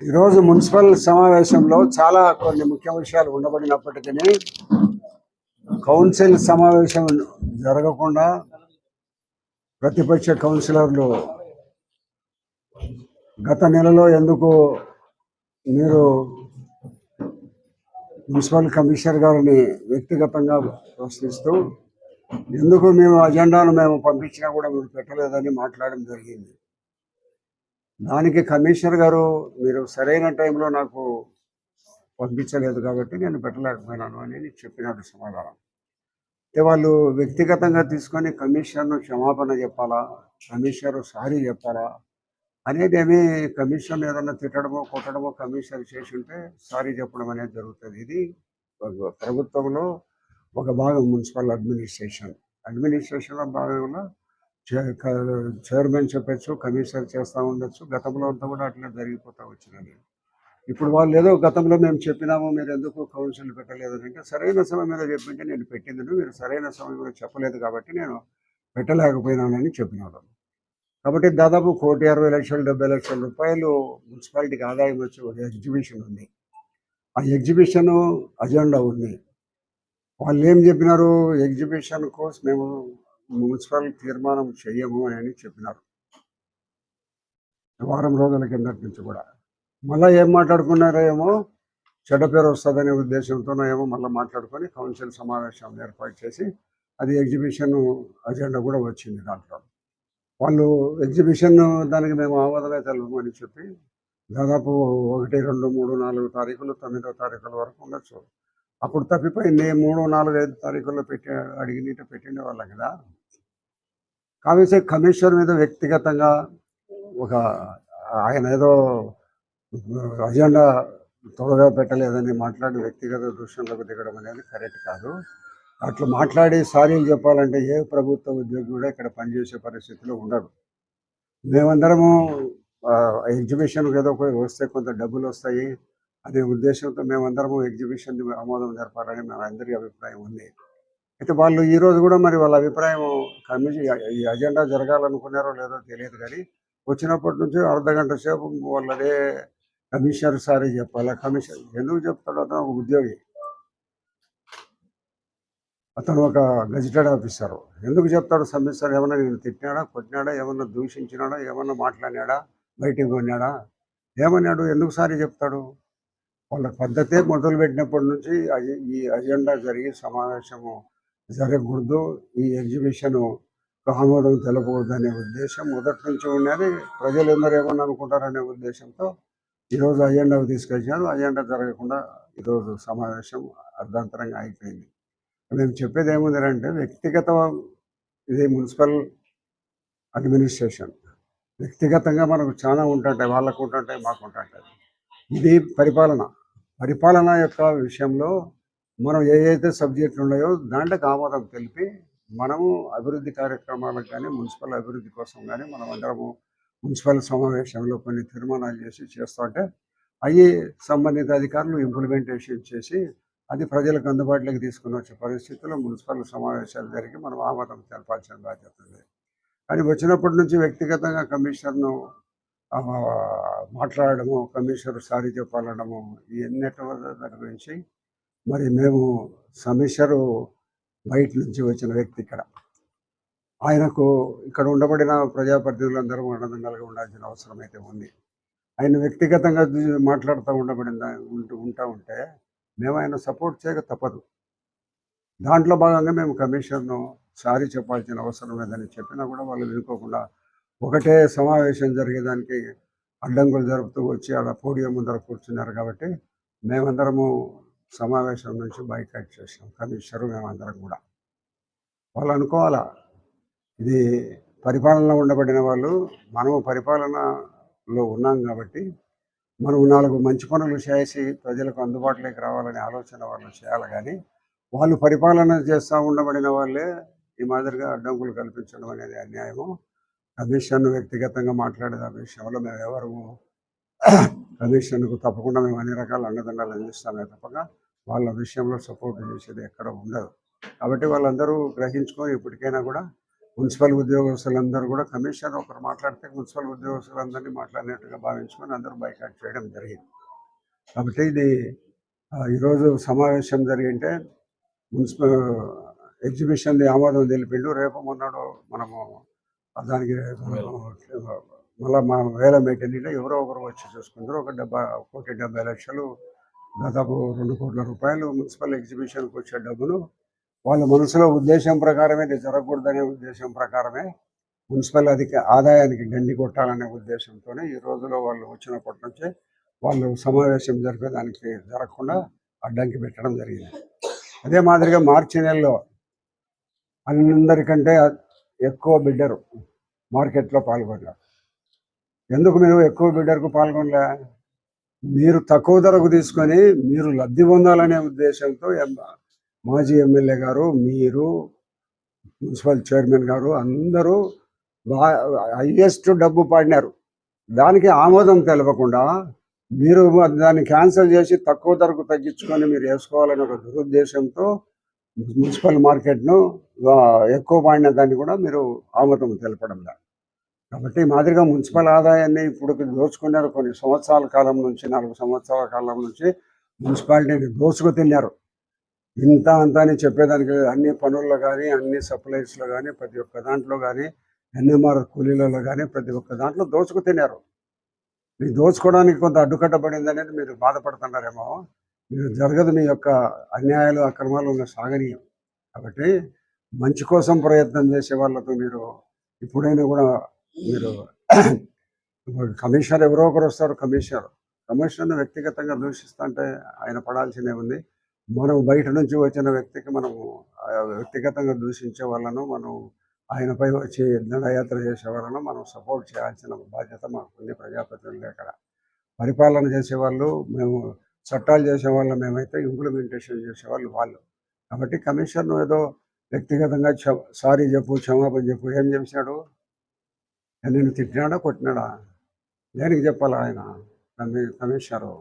ఈరోజు మున్సిపల్ సమావేశంలో చాలా కొన్ని ముఖ్య విషయాలు ఉండబడినప్పటికీ కౌన్సిల్ సమావేశం జరగకుండా ప్రతిపక్ష కౌన్సిలర్లు గత నెలలో ఎందుకు మీరు మున్సిపల్ కమిషనర్ గారిని వ్యక్తిగతంగా ప్రశ్నిస్తూ ఎందుకు మేము అజెండాను మేము పంపించినా కూడా మీరు పెట్టలేదని మాట్లాడడం జరిగింది. దానికి కమిషనర్ గారు మీరు సరైన టైంలో నాకు పంపించలేదు కాబట్టి నేను పెట్టలేకపోయినాను అని చెప్పినాడు సమాధానం. అయితే వాళ్ళు వ్యక్తిగతంగా తీసుకొని కమిషనర్ను క్షమాపణ చెప్పాలా? కమిషనర్ సారీ చెప్పాలా అనేది ఏమి కమిషన్ ఏదన్నా తిట్టడమో కొట్టడమో కమిషనర్ చేసి ఉంటే సారీ చెప్పడం అనేది జరుగుతుంది. ఇది ప్రభుత్వంలో ఒక భాగం మున్సిపల్ అడ్మినిస్ట్రేషన్. అడ్మినిస్ట్రేషన్లో భాగంలో చైర్మన్ చెప్పచ్చు కమిషనర్ చేస్తూ ఉండొచ్చు. గతంలో అంతా కూడా అట్లా జరిగిపోతూ వచ్చినది ఇప్పుడు వాళ్ళు ఏదో గతంలో మేము చెప్పినాము మీరు ఎందుకు కౌన్సిల్ పెట్టలేదు అంటే సరైన సమయం మీద చెప్పింటే నేను పెట్టింది మీరు సరైన సమయంలో చెప్పలేదు కాబట్టి నేను పెట్టలేకపోయినానని చెప్పినాడు కాబట్టి దాదాపు కోటి అరవై లక్షలు డెబ్బై లక్షల రూపాయలు మున్సిపాలిటీకి ఆదాయం వచ్చే ఒక ఎగ్జిబిషన్ ఉంది. ఆ ఎగ్జిబిషన్ అజెండా ఉంది. వాళ్ళు ఏం చెప్పినారు? ఎగ్జిబిషన్ కోసం మేము మున్సిపల్ తీర్మానం చేయము అని చెప్పినారు. వారం రోజుల కిందటి నుంచి కూడా. మళ్ళీ ఏం మాట్లాడుకున్నారో ఏమో చెడ్డ పేరు వస్తుందనే ఉద్దేశంతోనో ఏమో మళ్ళీ మాట్లాడుకొని కౌన్సిల్ సమావేశం ఏర్పాటు చేసి అది ఎగ్జిబిషన్ అజెండా కూడా వచ్చింది దాంట్లో. వాళ్ళు ఎగ్జిబిషన్ దానికి మేము ఆమోదమే అని చెప్పి దాదాపు ఒకటి రెండు మూడు నాలుగు తారీఖులు తొమ్మిదో తారీఖుల వరకు ఉండొచ్చు. అప్పుడు తప్పిపోయింది. మూడు నాలుగు ఐదు తారీఖుల్లో పెట్టి అడిగినట్టు పెట్టిండే వాళ్ళం కదా. కాబట్టి కమిషనర్ మీద వ్యక్తిగతంగా ఒక ఆయన ఏదో అజెండా త్వరగా పెట్టలేదని మాట్లాడి వ్యక్తిగత దృశ్యంలోకి దిగడం అనేది కరెక్ట్ కాదు. అట్లా మాట్లాడి సారీలు చెప్పాలంటే ఏ ప్రభుత్వ ఉద్యోగి కూడా ఇక్కడ పనిచేసే పరిస్థితిలో ఉండడు. మేమందరము ఎగ్జిబిషన్ ఏదో ఒక వస్తే కొంత డబ్బులు వస్తాయి. అదే ఉద్దేశంతో మేమందరము ఎగ్జిబిషన్ ఆమోదం జరపాలని మా అందరి అభిప్రాయం ఉంది. అయితే వాళ్ళు ఈ రోజు కూడా మరి వాళ్ళ అభిప్రాయం కమిషన్ ఈ అజెండా జరగాలనుకున్నారో లేదో తెలియదు కానీ వచ్చినప్పటి నుంచి అర్ధ గంట సేపు వాళ్ళదే కమిషనర్ సారీ చెప్పాలా? కమిషన్ ఎందుకు చెప్తాడు? అతను ఒక ఉద్యోగి. అతను ఒక గజిటెడ్ ఆఫీసర్. ఎందుకు చెప్తాడు సమ్మిస్తారు ఏమన్నా నేను తిట్టినాడా కొట్టినాడా ఏమన్నా దూషించినాడా ఏమన్నా మాట్లాడినాడా బయటికి కొన్నాడా ఏమన్నాడు? ఎందుకు సారీ చెప్తాడు? వాళ్ళ పద్ధతే మొదలుపెట్టినప్పటి నుంచి అజ- ఈ అజెండా జరిగి సమావేశము జరగకూడదు ఈ ఎగ్జిబిషన్ ఆమోదం తెలపకూడదు అనే ఉద్దేశం మొదటి నుంచి ఉన్నది. ప్రజలు ఎందరూ ఏమని అనుకుంటారనే ఉద్దేశంతో ఈరోజు అజెండా తీసుకొచ్చారు అజెండా జరగకుండా ఈరోజు సమావేశం అర్ధాంతరంగా అయిపోయింది. మేము చెప్పేది ఏముందంటే వ్యక్తిగత ఇది మున్సిపల్ అడ్మినిస్ట్రేషన్. వ్యక్తిగతంగా మనకు చాలా ఉంటుంటాయి వాళ్ళకు ఉంటుంటాయి మాకు ఉంటుంటాయి. ఇది పరిపాలన. పరిపాలన యొక్క విషయంలో మనం ఏ సబ్జెక్టులు ఉన్నాయో దాంట్లోకి ఆమోదం తెలిపి మనము అభివృద్ధి కార్యక్రమాలకు కానీ మున్సిపల్ అభివృద్ధి కోసం కానీ మనం అందరము మున్సిపల్ సమావేశంలో కొన్ని తీర్మానాలు చేసి చేస్తుంటే అవి సంబంధిత అధికారులు ఇంప్లిమెంటేషన్ చేసి అది ప్రజలకు అందుబాటులోకి తీసుకుని వచ్చే పరిస్థితుల్లో మున్సిపల్ సమావేశాలు జరిగి మనం ఆమోదం తెలపాల్సిన బాధ్యత ఉంది. కానీ వచ్చినప్పటి నుంచి వ్యక్తిగతంగా కమిషనర్ను మాట్లాడడము కమిషనర్ సారీ చెప్పాలడము ఇవన్నీ గురించి? మరి మేము సమీక్షరు బయట నుంచి వచ్చిన వ్యక్తి ఇక్కడ. ఆయనకు ఇక్కడ ఉండబడిన ప్రజాప్రతినిధులందరూ ఆనందంగా ఉండాల్సిన అవసరం అయితే ఉంది. ఆయన వ్యక్తిగతంగా మాట్లాడుతూ ఉండబడిన ఉంటూ ఉంటా ఉంటే మేము ఆయన సపోర్ట్ చేయక తప్పదు. దాంట్లో భాగంగా మేము కమిషన్ను సారీ చెప్పాల్సిన అవసరం లేదని చెప్పినా కూడా వాళ్ళు వినుకోకుండా ఒకటే సమావేశం జరిగేదానికి అడ్డంకులు జరుపుతూ వచ్చి ఆడ పోడియం ముందర కూర్చున్నారు కాబట్టి మేమందరము సమావేశం నుంచి బైకాట్ చేసాం కమిషనర్ మేమందరం కూడా. వాళ్ళు అనుకోవాలా ఇది పరిపాలనలో ఉండబడిన వాళ్ళు మనము పరిపాలనలో ఉన్నాం కాబట్టి మనం నాలుగు మంచి పనులు చేసి ప్రజలకు అందుబాటులోకి రావాలనే ఆలోచన వాళ్ళు చేయాలి కానీ వాళ్ళు పరిపాలన చేస్తూ ఉండబడిన వాళ్ళే ఈ మాదిరిగా అడ్డంకులు కల్పించడం అనేది అన్యాయము. కమిషన్ వ్యక్తిగతంగా మాట్లాడే ఆ విషయంలో మేము ఎవరు? కమిషన్కు తప్పకుండా మేము అన్ని రకాల అండదండాలు అందిస్తామే తప్పక. వాళ్ళ విషయంలో సపోర్ట్ చేసేది ఎక్కడ ఉండదు. కాబట్టి వాళ్ళందరూ గ్రహించుకొని ఇప్పటికైనా కూడా మున్సిపల్ ఉద్యోగస్తులందరూ కూడా కమిషన్ ఒకరు మాట్లాడితే మున్సిపల్ ఉద్యోగస్తులందరినీ మాట్లాడినట్టుగా భావించుకొని అందరూ బైకాట్ చేయడం జరిగింది. కాబట్టి ఇది ఈరోజు సమావేశం జరిగింటే మున్సిపల్ ఎగ్జిబిషన్ ఆమోదం తెలిపిండు. రేపు మొన్నడు మనము దానికి మళ్ళీ మా వేల మీటింగ్లో ఎవరో ఒకరు వచ్చి చూసుకుంటారు. ఒక డెబ్బై కోటి డెబ్బై లక్షలు దాదాపు రెండు కోట్ల రూపాయలు మున్సిపల్ ఎగ్జిబిషన్కి వచ్చే డబ్బును వాళ్ళ మనసులో ఉద్దేశం ప్రకారమే ఇది జరగకూడదనే ఉద్దేశం ప్రకారమే మున్సిపల్ అధిక ఆదాయానికి గండి కొట్టాలనే ఉద్దేశంతోనే ఈ రోజులో వాళ్ళు వచ్చినప్పటి నుంచే వాళ్ళు సమావేశం జరిపేదానికి జరగకుండా అడ్డంకి పెట్టడం జరిగింది. అదే మాదిరిగా మార్చి నెలలో అందరికంటే ఎక్కువ బిడ్డరు మార్కెట్లో పాల్గొనలే ఎందుకు మీరు ఎక్కువ బిడ్డర్కు పాల్గొనలే? మీరు తక్కువ ధరకు తీసుకొని మీరు లబ్ధి పొందాలనే ఉద్దేశంతో ఎం- మాజీ ఎమ్మెల్యే గారు మీరు మున్సిపల్ చైర్మన్ గారు అందరూ హైయెస్ట్ డబ్బు పాడినారు. దానికి ఆమోదం తెలపకుండా మీరు దాన్ని క్యాన్సిల్ చేసి తక్కువ ధరకు తగ్గించుకొని మీరు వేసుకోవాలనే ఒక దురుద్దేశంతో మున్సిపల్ మార్కెట్ను ఎక్కువ పాడిన దాన్ని కూడా మీరు ఆమోదం తెలపడంలా కాబట్టి మాదిరిగా మున్సిపల్ ఆదాయాన్ని ఇప్పుడు దోచుకున్నారు. కొన్ని సంవత్సరాల కాలం నుంచి నాలుగు సంవత్సరాల కాలం నుంచి మున్సిపాలిటీని దోచుకు తిన్నారు ఇంత అంత అని చెప్పేదానికి అన్ని పనుల్లో కానీ అన్ని సప్లైస్లో కానీ ప్రతి ఒక్క దాంట్లో కానీ ఎన్ఎంఆర్ కూలీలలో కానీ ప్రతి ఒక్క దాంట్లో దోచుకు తిన్నారు మీ దోచుకోవడానికి కొంత అడ్డుకట్టబడింది అనేది మీరు బాధపడుతున్నారేమో. మీరు జరగదు మీ యొక్క అన్యాయాలు అక్రమాలు ఉన్న సాగనీయం. కాబట్టి మంచి కోసం ప్రయత్నం చేసే వాళ్ళతో మీరు ఇప్పుడైనా కూడా మీరు కమిషనర్ ఎవరో ఒకరు వస్తారు కమిషనర్. కమిషనర్ను వ్యక్తిగతంగా దూషిస్తుంటే ఆయన పడాల్సిందే ఉంది. మనం బయట నుంచి వచ్చిన వ్యక్తికి మనము వ్యక్తిగతంగా దూషించే వాళ్ళను మనం ఆయనపై వచ్చి దండయాత్ర చేసే వాళ్ళను మనం సపోర్ట్ చేయాల్సిన బాధ్యత మాకు ఉంది ప్రజాప్రతినిధులు ఇక్కడ పరిపాలన చేసేవాళ్ళు మేము చట్టాలు చేసేవాళ్ళం మేమైతే ఇంప్లిమెంటేషన్ చేసేవాళ్ళు వాళ్ళు. కాబట్టి కమిషన్ ఏదో వ్యక్తిగతంగా సారీ చెప్పు క్షమాపణ చెప్పు ఏం చేశాడు? నేను తిట్టినాడా కొట్టినాడా? దేనికి చెప్పాలి ఆయన? కమిషనరు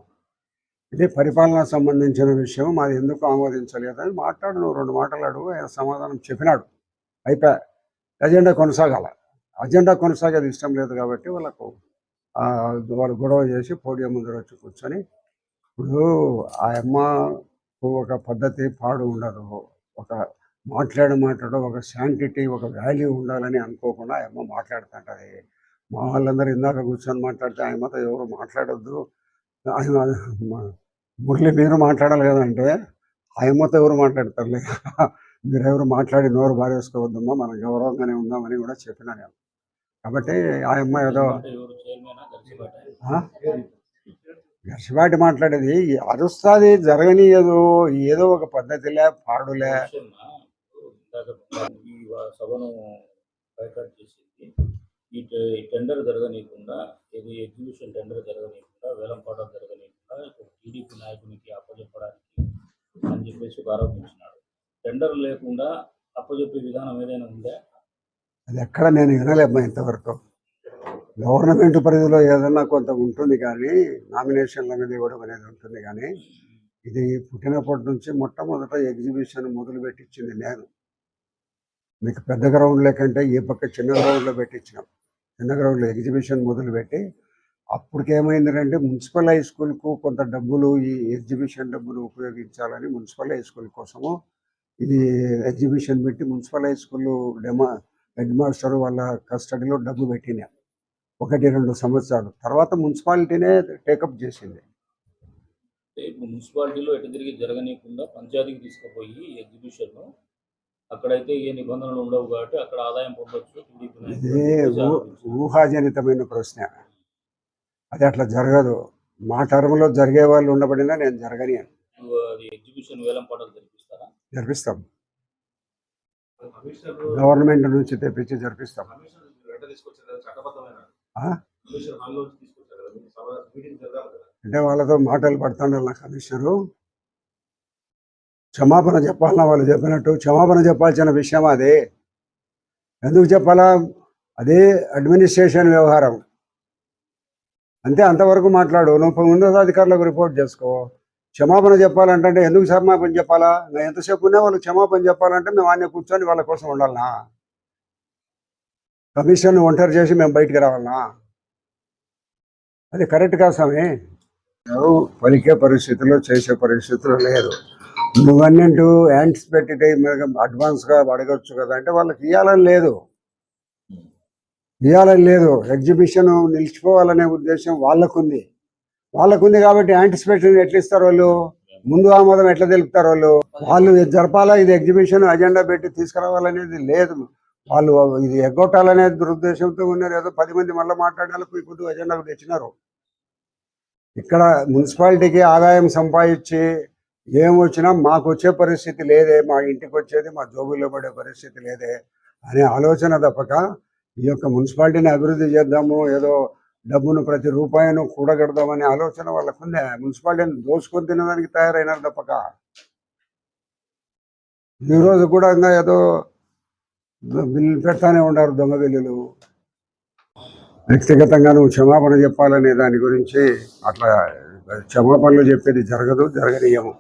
ఇది పరిపాలన సంబంధించిన విషయం మాది ఎందుకు ఆమోదించలేదని మాట్లాడు నువ్వు రెండు మాటలు అడుగు ఆయన సమాధానం చెప్పినాడు. అయిపోయా అజెండా కొనసాగాల. అజెండా కొనసాగేది ఇష్టం లేదు కాబట్టి వాళ్ళకు ఆ, వాళ్ళు గొడవ చేసి పోడియం ముందర వచ్చి కూర్చొని ఇప్పుడు ఆ అమ్మకు ఒక పద్ధతి పాడు ఉండదు. ఒక మాట్లాడే మాట్లాడు ఒక శాంటిటీ ఒక వాల్యూ ఉండాలని అనుకోకుండా ఆ అమ్మ మాట్లాడుతుంటది. మా వాళ్ళందరూ ఇందాక కూర్చొని మాట్లాడితే ఆ అమ్మతో ఎవరు మాట్లాడొద్దు. మురళి మీరు మాట్లాడాలి కదంటే ఆ అమ్మతో ఎవరు మాట్లాడతారులే? మీరెవరు మాట్లాడి నోరు బారేసుకోవద్దమ్మా మనం గౌరవంగానే ఉందామని కూడా చెప్పినా నేను. కాబట్టి ఆ అమ్మ ఏదో గర్షబాటి మాట్లాడేది అరుస్తుంది జరగనీయదు ఏదో ఒక పద్ధతిలే పాడులే. ఈ సభను బైకాట్ చేసింది. ఈ టెండర్ జరగనీయకుండా ఇది ఎగ్జిబిషన్ టెండర్ జరగనీయకుండా వేలంపాట జరగనీయకుండా ఇప్పుడు టీడీపీ నాయకునికి అప్పచెప్పడానికి అని చెప్పేసి ఆరోపించినాడు. టెండర్ లేకుండా అప్పచెప్పే విధానం ఏదైనా ఉందా? అది ఎక్కడ నేను వినలేమ్మా ఇంతవరకు. గవర్నమెంట్ పరిధిలో ఏదన్నా కొంత ఉంటుంది కానీ నామినేషన్ల మీద ఇవ్వడం అనేది ఉంటుంది కానీ ఇది పుట్టినప్పటి నుంచి మొట్టమొదట ఎగ్జిబిషన్ మొదలు పెట్టించింది నేను. మీకు పెద్ద గ్రౌండ్ కంటే ఈ పక్క చిన్న గ్రౌండ్లో పెట్టించినాం. చిన్న గ్రౌండ్లో ఎగ్జిబిషన్ మొదలుపెట్టి అప్పటికేమైందంటే మున్సిపల్ హై స్కూల్కు కొంత డబ్బులు ఈ ఎగ్జిబిషన్ డబ్బులు ఉపయోగించాలని మున్సిపల్ హై స్కూల్ కోసము ఇది ఎగ్జిబిషన్ పెట్టి మున్సిపల్ హై స్కూల్ డెమా హెడ్ మాస్టర్ వాళ్ళ కస్టడీలో డబ్బు పెట్టినా. ఒకటి రెండు సంవత్సరాలు. తర్వాత మున్సిపాలిటీనే టేకప్ చేసింది. ఇప్పుడు మున్సిపాలిటీలో ఎటు తిరిగి జరగనీయకుండా పంచాయతీకి తీసుకుపోయి ఎగ్జిబిషన్ అక్కడైతే ఏ నిబంధనలు ఉండవు కాబట్టి అక్కడ ఆదాయం పొందొచ్చు ఇదే. ఊహాజనితమైన ప్రశ్న. అది అట్లా జరగదు. మా టర్మ్లో జరిగే వాళ్ళు ఉండబడినా నేను జరగని ఎగ్జిబిషన్ వేలం పాటలు జరిపిస్తారా? జరిపిస్తాం. గవర్నమెంట్ నుంచి తెప్పించి జరిపిస్తాం. అంటే వాళ్ళతో మాటలు పడుతుండాలి నా కమిషనరు. క్షమాపణ చెప్పాలన్నా వాళ్ళు చెప్పినట్టు క్షమాపణ చెప్పాల్సిన విషయం అదే. ఎందుకు చెప్పాలా? అదే అడ్మినిస్ట్రేషన్ వ్యవహారం. అంతే అంతవరకు మాట్లాడు. నువ్వు ఉన్నతాధికారులకు రిపోర్ట్ చేసుకో. క్షమాపణ చెప్పాలంటే ఎందుకు క్షమాపణ చెప్పాలా? నేను ఎంతసేపు ఉన్నా వాళ్ళు క్షమాపణ చెప్పాలంటే మేము ఆయన కూర్చొని వాళ్ళ కోసం ఉండాలనా? కమిషన్ ఒంటరి చేసి మేము బయటికి రావాలనా అది కరెక్ట్ కాదు స్వామి. పలికే పరిస్థితిలో చేసే పరిస్థితులు లేదు నువ్వన్నట్టు యాంటిసిపేటెడ్ అడ్వాన్స్గా అడగచ్చు కదా అంటే వాళ్ళకి ఇవ్వాలని లేదు. ఇవ్వాలని లేదు. ఎగ్జిబిషన్ నిలిచిపోవాలనే ఉద్దేశం వాళ్ళకుంది. వాళ్ళకుంది కాబట్టి యాంటిసిపేషన్ ఎట్లా ఇస్తారు వాళ్ళు? ముందు ఆమోదం ఎట్లా తెలుపుతారు వాళ్ళు? వాళ్ళు జరపాలా? ఇది ఎగ్జిబిషన్ అజెండా పెట్టి తీసుకురావాలనేది లేదు. వాళ్ళు ఇది ఎగ్గొట్టాలనే దురుద్దేశంతో ఉన్నారు. ఏదో పది మంది మళ్ళీ మాట్లాడాలకు ఇప్పుడు అజెండాకు తెచ్చినారు. ఇక్కడ మున్సిపాలిటీకి ఆదాయం సంపాదించి ఏం వచ్చినా మాకు వచ్చే పరిస్థితి లేదే మా ఇంటికి వచ్చేది మా జోబుల్లో పడే పరిస్థితి లేదే అనే ఆలోచన తప్పక ఈ యొక్క మున్సిపాలిటీని అభివృద్ధి చేద్దాము ఏదో డబ్బును ప్రతి రూపాయిను కూడగడదామనే ఆలోచన వాళ్ళకుందే మున్సిపాలిటీని దోచుకొని తినడానికి తయారైనారు తప్పక. ఈరోజు కూడా ఇంకా ఏదో బిల్లు పెడతానే ఉన్నారు దొంగ బిల్లులు వ్యక్తిగతంగా నువ్వు క్షమాపణ చెప్పాలనే దాని గురించి అట్లా క్షమాపణలు చెప్పేది జరగదు జరగనీయము.